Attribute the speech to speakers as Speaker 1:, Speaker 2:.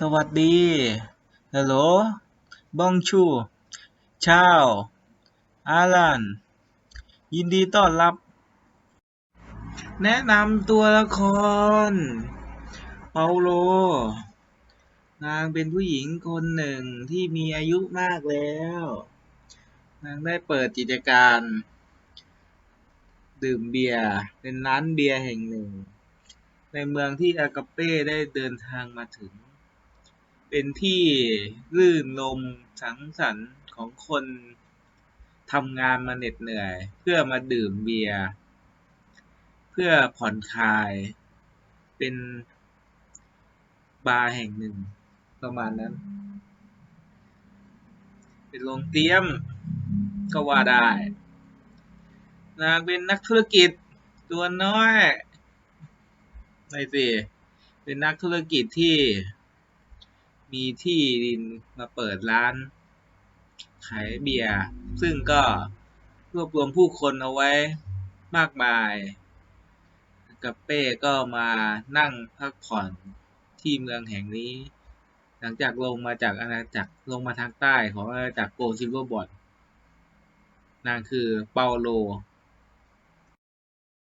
Speaker 1: สวัสดีฮัลโหลบองชูชาวอาลันยินดีต้อนรับ แนะนำตัวละคร เปาโล นางเป็นผู้หญิงคนหนึ่งที่มีอายุมากแล้ว นางได้เปิดกิจการ ดื่มเบียร์เป็นร้านเบียร์แห่งหนึ่ง ในเมืองที่อากาเป้ได้เดินทางมาถึง เป็นที่ลื่นลมสังสรรค์ของคนทำงานมาเหน็ดเหนื่อย เพื่อมาดื่มเบียร์เพื่อผ่อนคลาย เป็นบาร์แห่งหนึ่ง ประมาณนั้น เป็นโรงเตรียมก็ว่าได้นางเป็นนักธุรกิจตัวน้อยไม่สิเป็นนักธุรกิจที่ มีที่ดินมาเปิดร้านขายเบียร์ซึ่งก็รวบรวมผู้คนเอาไว้มากมายกับเป้ก็มานั่งพักผ่อนที่เมืองแห่งนี้ หลังจากลงมาจากอาณาจักรลงมาทางใต้ของอาณาจักรโกซิลเวอร์บอดนางคือเปาโล